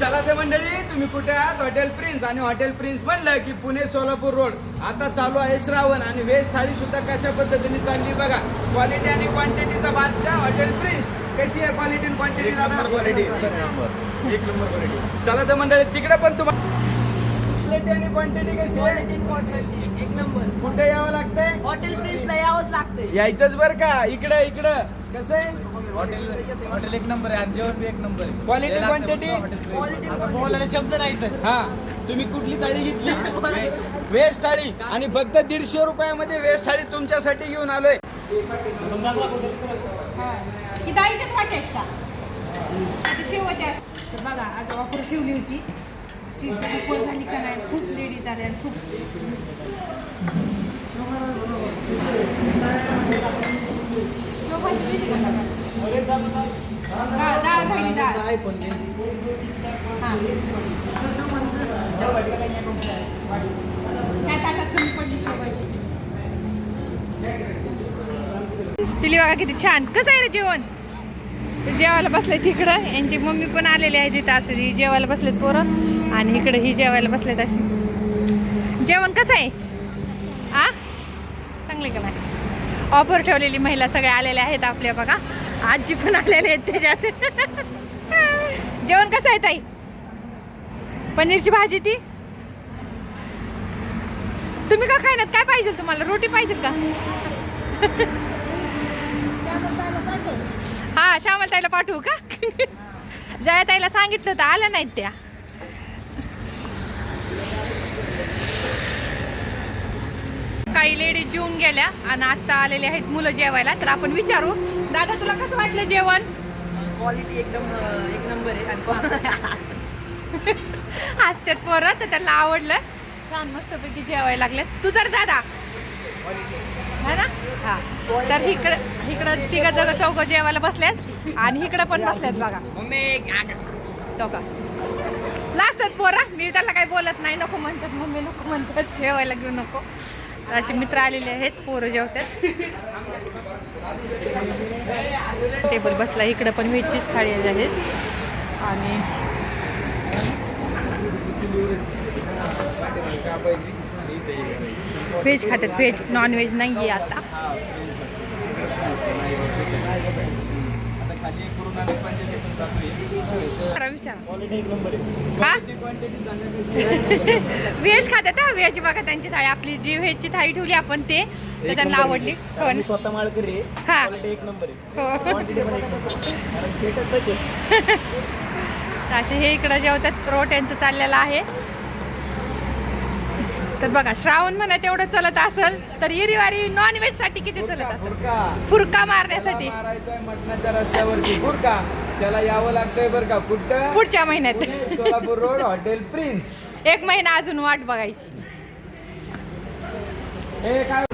चला ते मंडळी. तुम्ही कुठे आहात? Hotel Prince. आणि हॉटेल प्रिन्स म्हणलं की पुणे सोलापूर रोड. आता चालू आहे श्रावण आणि व्हेज थाळी सुद्धा कशा पद्धतीने चालली बघा. क्वालिटी आणि क्वांटिटीचा बादशाह हॉटेल प्रिन्स. कशी आहे क्वालिटी आणि क्वांटिटी दादा? क्वालिटी एक नंबर. क्वालिटी चला तर मंडळी तिकडे पण तुम्हाला क्वालिटी आणि क्वांटिटी कशी आहे? एक नंबर. कुठे यावं लागतंय? हॉटेल प्रिन्सला यावंच लागतंय. यायचंच बरं का. इकडं इकडं. कसं आहे? हॉटेल हॉटेल एक नंबर आहे आणि जेवण बी एक नंबर आहे. Quality, आता बोलायला शब्द नाही तर हा तुम्ही कुठली थाळी घेतली? व्हेज थाळी. आणि फक्त दीडशे रुपयामध्ये व्हेज थाळी तुमच्यासाठी घेऊन आलोय. ही. डाळीच्याच वाट्या आहेत का? आता शेवच्या तर बघा आज ऑफर ठेवली होती. सीट खूप झाली का नाही? खूप लेडीज आल्या आणि खूप शेवभाजी किती का दादा? डाळ डाळ राहिली डाळ हां त्या ताटात कमी पडली तिली बघा किती छान. कसं आहे रे जेवण? जेवायला बसले तिकडं यांची मम्मी पण आलेली आहे तिथं असं ती जेवायला बसलेत पोरं. आणि इकडं ही जेवायला बसलेत अशी. जेवण कसं आहे? आ? चांगले का नाही? ऑफर ठेवलेली महिला सगळ्या आलेल्या आहेत आपल्या बघा. आजी पण आलेले आहेत त्याच्यात. जेवण कसं आहे ताई? पनीरची भाजी ती? तुम्ही का खायनात? काय पाहिजे तुम्हाला? रोटी पाहिजे का? हा श्यामल ताईला पाठवू का? जया ताईला सांगितलं होतं आल्या नाहीत त्या. काही लेडीज जेवून गेल्या आणि आता आलेले आहेत मुलं जेवायला. तर आपण विचारू दादा तुला कसं वाटलं जेवण? क्वालिटी एकदम एक नंबर आहे हसतात पोरं तर त्यांना आवडलं. छान मस्तपैकी जेवायला लागले. तू तर दादा है ना? हा. तर इकडं इकडं तिघं जग चौघं जेवायला बसल्यात आणि इकडं पण बसल्यात बघा. तो का लाजतात पोरा. मी त्याला काही बोलत नाही. नको म्हणतात मम्मी नको म्हणतात. जेवायला घेऊ नको. असे मित्र आलेले आहेत पोरं जेवतात. टेबल बसला इकडं पण व्हेजचीच थाळी आली आहेत. आणि व्हेज खातात व्हेज नॉन व्हेज नाही आहे आता जरा विचारा क्वालिटी एक नंबर आहे हा व्हेज खातात हा? व्हेज बघा त्यांची थाळी. आपली जी व्हेजची थाळी ठेवली आपण ते त्यांना आवडली. हो? स्वतः माळकरी हा. एक नंबर असे हे इकडं जेवतात. रोट्यांचं चाललेलं आहे. तर बघा श्रावण म्हणा तेवढं चलत असेल तर इरीवारी नॉन व्हेजसाठी किती चलत असेल? फुरका. मारण्यासाठी. त्याला यावं लागतंय बरं का कुठं? पुढच्या महिन्यात. Pune, Solapur road hotel Prince. एक महिना अजून वाट बघायची. हे काय